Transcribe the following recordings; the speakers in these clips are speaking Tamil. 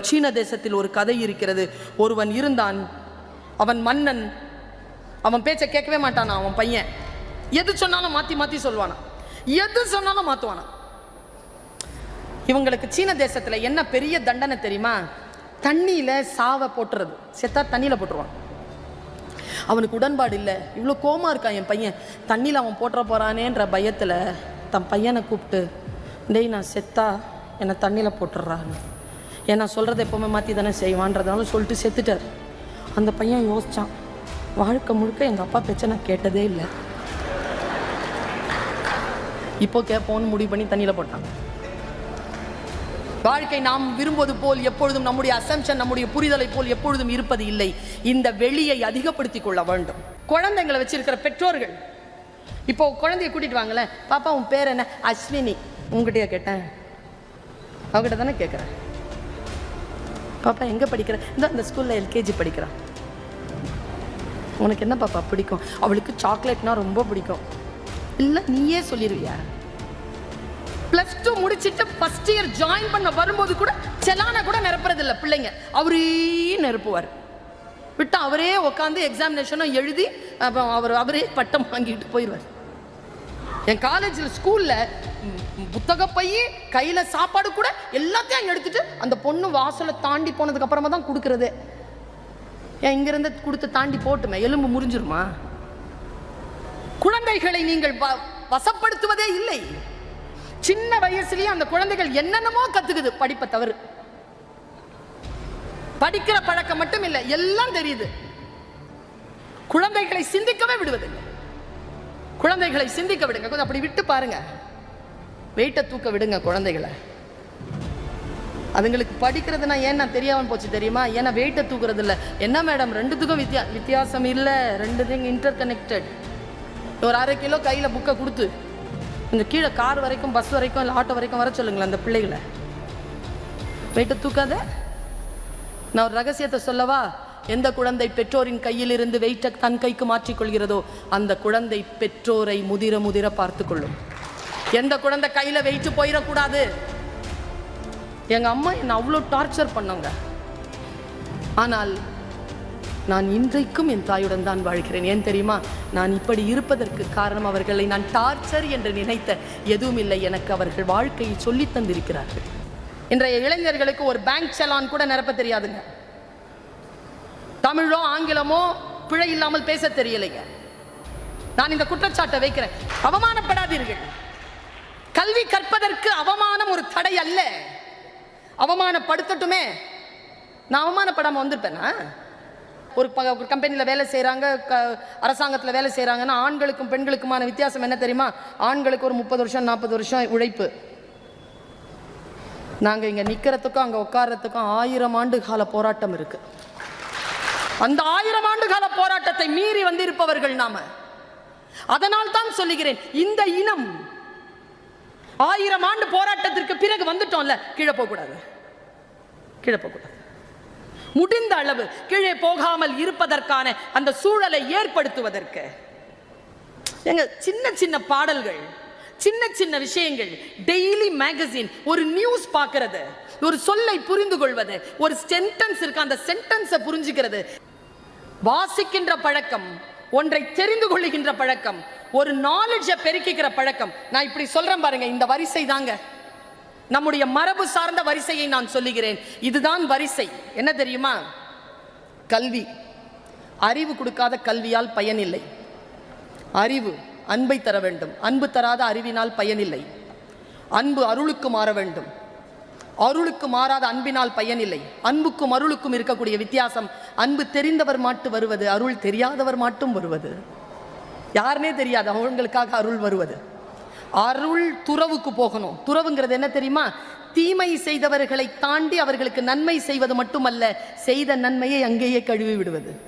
சீன தேசத்தில் ஒரு கதை இருக்கிறது. ஒருவன் இருந்தான். அவன் மன்னன். அவன் பேச்சை கேட்கவே மாட்டானா அவன் பையன். எது சொன்னாலும் மாத்தி மாத்தி சொல்வானா. எது சொன்னாலும் மாத்துவானா. இவங்களுக்கு சீன தேசத்துல என்ன பெரிய தண்டனை தெரியுமா? தண்ணியில சாவை போட்டுறது. செத்தா தண்ணியில போட்டுருவான். அவனுக்கு உடன்பாடு இல்லை. இவ்வளோ கோமா இருக்கான் என் பையன். தண்ணியில் அவன் போட்டுற போறானேன்ற பயத்தில் தன் பையனை கூப்பிட்டு டெய் நான் செத்தா என்னை தண்ணியில் போட்டுடுறான்னு ஏன்னா சொல்கிறத எப்போவுமே மாற்றி தானே செய்வான்றதுனால சொல்லிட்டு செத்துட்டார். அந்த பையன் யோசிச்சான். வாழ்க்கை முழுக்க எங்கள் அப்பா பேச்சை நான் கேட்டதே இல்லை. இப்போ கேட்போன்னு முடிவு பண்ணி தண்ணியில் போட்டாங்க. வாழ்க்கை நாம் விரும்புவது போல் எப்பொழுதும் நம்முடைய அசம்ஷன் நம்முடைய புரிதலை போல் எப்பொழுதும் இருப்பது இல்லை. இந்த வெளியை அதிகப்படுத்திக் கொள்ள வேண்டும். குழந்தைங்களை வச்சிருக்கிற பெற்றோர்கள். இப்போ குழந்தைய கூட்டிட்டு வாங்களேன். பாப்பா உன் பேர் என்ன? அஸ்வினி. உங்ககிட்டயா கேட்டேன். அவகிட்ட தானே கேட்குறேன் பாப்பா எங்கே படிக்கிற? இந்த அந்த ஸ்கூலில் எல்கேஜி படிக்கிறான் உனக்கு என்ன பாப்பா பிடிக்கும்? அவளுக்கு சாக்லேட்னா ரொம்ப பிடிக்கும். இல்லை நீயே சொல்லிடுவியா ப்ளஸ் டூ முடிச்சிட்டு ஃபர்ஸ்ட் இயர் ஜாயின் பண்ண வரும்போது கூட செலானை கூட நிரப்புறது பிள்ளைங்க. அவரே நிரப்புவார். விட்டு அவரே உட்காந்து எக்ஸாமினேஷனும் எழுதி அப்போ அவர் அவரே பட்டம் வாங்கிட்டு போயிடுவார் என் காலேஜில் ஸ்கூலில் புத்தக கையில் சாப்பாடு கூட எல்லாத்தையும் அங்கே எடுத்துட்டு அந்த பொண்ணு வாசலை தாண்டி போனதுக்கு அப்புறமா தான் கொடுக்குறது. ஏன் இங்கேருந்து கொடுத்து தாண்டி போட்டுமே? எலும்பு முறிஞ்சிருமா? குழந்தைகளை நீங்கள் வ- வசப்படுத்துவதே இல்லை. சின்ன வயசுலேயே அந்த குழந்தைகள் என்னென்னமோ கற்றுக்குது படிப்பை தவறு. படிக்கிற பழக்கம் மட்டும் இல்லை எல்லாம் தெரியுது. குழந்தைகளை சிந்திக்கவே விடுவதில்லை. குழந்தைகளை சிந்திக்க விடுங்க. கொஞ்சம் அப்படி விட்டு பாருங்க. வெயிட்டை தூக்க விடுங்க குழந்தைகளை. அதுங்களுக்கு படிக்கிறதுனா ஏன்னா தெரியாமல் போச்சு தெரியுமா? ஏன்னா வெயிட்டை தூக்குறது இல்லை. என்ன மேடம் ரெண்டுத்துக்கும் வித்தியா வித்தியாசம் இல்லை. ரெண்டுத்தையும் இன்டர் கனெக்டட் ஒரு அரை கிலோ கையில் புக்கை கொடுத்து கொஞ்சம் கீழே கார் வரைக்கும் பஸ் வரைக்கும் இல்லை ஆட்டோ வரைக்கும் வர சொல்லுங்களேன் அந்த பிள்ளைகளை. வெயிட்டை தூக்காத. நான் ஒரு ரகசியத்தை சொல்லவா? எந்த குழந்தை பெற்றோரின் கையிலிருந்து வெயிட்டை தன் கைக்கு மாற்றிக்கொள்கிறதோ அந்த குழந்தை பெற்றோரை முதிர முதிர பார்த்து கொள்ளும். எந்த குழந்தை கையில் வெயிட்டு போயிடக்கூடாது? எங்க அம்மா என்னை அவ்வளோ டார்ச்சர் பண்ணாங்க. ஆனால் நான் இன்றைக்கும் என் தாயுடன் தான் வாழ்கிறேன். ஏன் தெரியுமா? நான் இப்படி இருப்பதற்கு காரணம் அவர்களை நான் டார்ச்சர் என்று நினைத்த எதுவும் இல்லை. எனக்கு அவர்கள் வாழ்க்கையை சொல்லித் தந்திருக்கிறார்கள். இன்றைய இளைஞர்களுக்கு ஒரு பேங்க் செலான் கூட நிரப்ப தெரியாதுங்க. தமிழோ ஆங்கிலமோ பிழை இல்லாமல் பேச தெரியலைங்க. நான் இந்த குற்றச்சாட்டை வைக்கிறேன். அவமானப்படாதீர்கள். கல்வி கற்பதற்கு அவமானம் ஒரு தடை அல்ல. அவமானப்படுத்தட்டுமே. நான் அவமானப்படாமல் வந்திருப்பேனா? ஒரு ப ஒரு கம்பெனியில் வேலை செய்கிறாங்க க அரசாங்கத்தில் வேலை செய்கிறாங்கன்னா ஆண்களுக்கும் பெண்களுக்குமான வித்தியாசம் என்ன தெரியுமா? ஆண்களுக்கு ஒரு முப்பது வருஷம் நாற்பது வருஷம் உழைப்பு. நாங்கள் இங்கே நிற்கிறதுக்கும் அங்கே உட்கார்றதுக்கும் ஆயிரம் ஆண்டு கால போராட்டம் இருக்குது அந்த ஆயிரம் ஆண்டு கால போராட்டத்தை மீறி வந்திருப்பவர்கள் நாம. அதனால் தான் சொல்லுகிறேன் இந்த இனம் ஆயிரம் ஆண்டு போராட்டத்திற்கு பிறகு வந்துட்டோம்ல கீழே போகக்கூடாது. கீழே போகக்கூடாது. முடிந்த அளவு கீழே போகாமல் இருப்பதற்கான அந்த சூழலை ஏற்படுத்துவதற்கு எங்க சின்ன சின்ன பாடல்கள் சின்ன சின்ன விஷயங்கள் டெய்லி மேகசின் ஒரு நியூஸ் பார்க்கறது ஒரு சொல்லை புரிந்து கொள்வது ஒரு சென்டென்ஸ் இருக்கு அந்த சென்டென்ஸை புரிஞ்சுக்கிறது. வாசிக்கின்ற பழக்கம் ஒன்றை தெரிந்து கொள்ளுகின்ற பழக்கம் ஒரு நாலேஜை பெருக்கிக்கிற பழக்கம். நான் இப்படி சொல்றேன் பாருங்க இந்த வரிசை தாங்க. நம்முடைய மரபு சார்ந்த வரிசையை நான் சொல்லுகிறேன். இதுதான் வரிசை. என்ன தெரியுமா? கல்வி. அறிவு கொடுக்காத கல்வியால் பயனில்லை. அறிவு அன்பை தர வேண்டும். அன்பு தராத அறிவினால் பயனில்லை. அன்பு அருளுக்கு மாற வேண்டும். அருளுக்கு மாறாத அன்பினால் பயனில்லை. அன்புக்கும் அருளுக்கும் இருக்கக்கூடிய வித்தியாசம் அன்பு தெரிந்தவர் மாட்டு வருவது அருள் தெரியாதவர் மாட்டும் வருவது. யாருனே தெரியாது அவங்களுக்காக அருள் வருவது. அருள் துறவுக்கு போகணும். துறவுங்கிறது என்ன தெரியுமா? தீமை செய்தவர்களை தாண்டி அவர்களுக்கு நன்மை செய்வது மட்டுமல்ல செய்த நன்மையை அங்கேயே கழுவி விடுவது.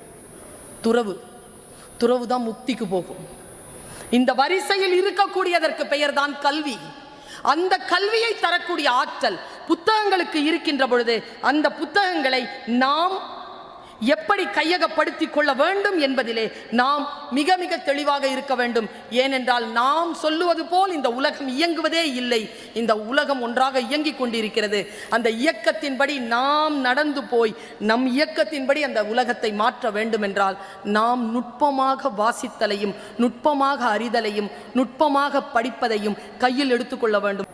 துறவு. துறவு தான் முக்திக்கு போகும். இந்த வரிசையில் இருக்கக்கூடியதற்கு பெயர்தான் கல்வி. அந்த கல்வியை தரக்கூடிய ஆற்றல் புத்தகங்களுக்கு இருக்கின்ற பொழுது அந்த புத்தகங்களை நாம் எப்படி கையகப்படுத்திக் கொள்ள வேண்டும் என்பதிலே நாம் மிக மிக தெளிவாக இருக்க வேண்டும். ஏனென்றால் நாம் சொல்லுவது போல் இந்த உலகம் இயங்குவதே இல்லை. இந்த உலகம் ஒன்றாக இயங்கிக் கொண்டிருக்கிறது. அந்த இயக்கத்தின்படி நாம் நடந்து போய் நம் இயக்கத்தின்படி அந்த உலகத்தை மாற்ற வேண்டும் என்றால் நாம் நுட்பமாக வாசித்தலையும் நுட்பமாக அறிதலையும் நுட்பமாக படிப்பதையும் கையில் எடுத்துக்கொள்ள வேண்டும்.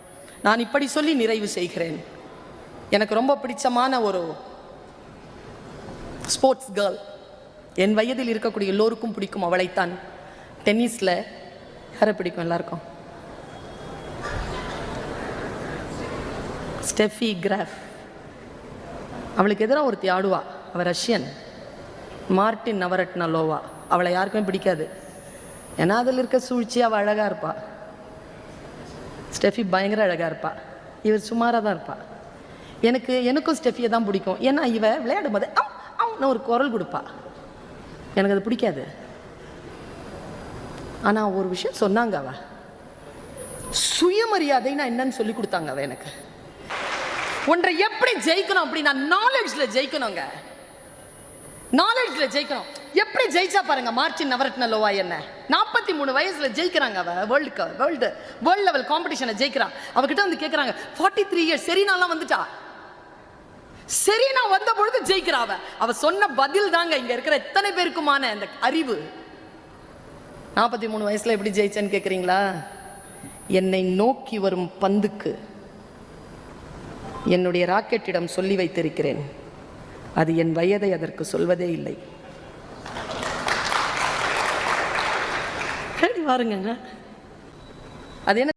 நான் இப்படி சொல்லி நிறைவு செய்கிறேன். எனக்கு ரொம்ப பிடிச்சமான ஒரு ஸ்போர்ட்ஸ் கேர்ள் என் வயதில் இருக்கக்கூடிய எல்லோருக்கும் பிடிக்கும் அவளைத்தான். டென்னிஸில் யாரை பிடிக்கும் எல்லாருக்கும்? ஸ்டெஃபி கிராஃப் அவளுக்கு எதிராக ஒருத்தி ஆடுவா. அவள் ரஷ்யன். மார்டின் நவரட்னலோவா அவளை யாருக்குமே பிடிக்காது. ஏன்னா அதில் இருக்க சூழ்ச்சி அவள் அழகாக இருப்பா. ஸ்டெஃபி பயங்கர அழகாக இருப்பா. இவர் சுமாராக தான் இருப்பா. எனக்கு எனக்கும் ஸ்டெஃபியை தான் பிடிக்கும். ஏன்னா இவ விளையாடும் போது ஒரு குரல் கொடுப்பா. எனக்கு அது பிடிக்காது. ஆனால் ஒரு விஷயம் சொன்னாங்க அவ. சுயமரியாதைன்னா என்னன்னு சொல்லி கொடுத்தாங்க அவ எனக்கு. ஒன்றை எப்படி ஜெயிக்கணும் அப்படின்னா நாலேஜில் ஜெயிக்கணுங்க. நாலேஜில் ஜெயிக்கணும். எப்படி ஜெயிச்சா பாருங்க மார்டின் நவரத்ன லோவா என்ன? நாற்பத்தி மூணு வயசுல ஜெயிக்கிறாங்க அவ வேர்ல்டு வேர்ல்டு வேர்ல்டு லெவல் காம்படிஷனை ஜெயிக்கிறான். அவகிட்ட வந்து கேட்குறாங்க ஃபார்ட்டி த்ரீ இயர்ஸ் செரீனாலாம் வந்துட்டா. செரீனா வந்த பொழுது ஜெயிக்கிறா அவ. சொன்ன பதில் தாங்க இங்க இருக்கிற எத்தனை பேருக்குமான அந்த அறிவு. நாற்பத்தி மூணு வயசுல எப்படி ஜெயிச்சேன்னு கேட்குறீங்களா என்னை நோக்கி வரும் பந்துக்கு என்னுடைய ராக்கெட்டிடம் சொல்லி வைத்திருக்கிறேன். அது என் வயதை அதற்கு சொல்வதே இல்லை. பாருங்க அது என்ன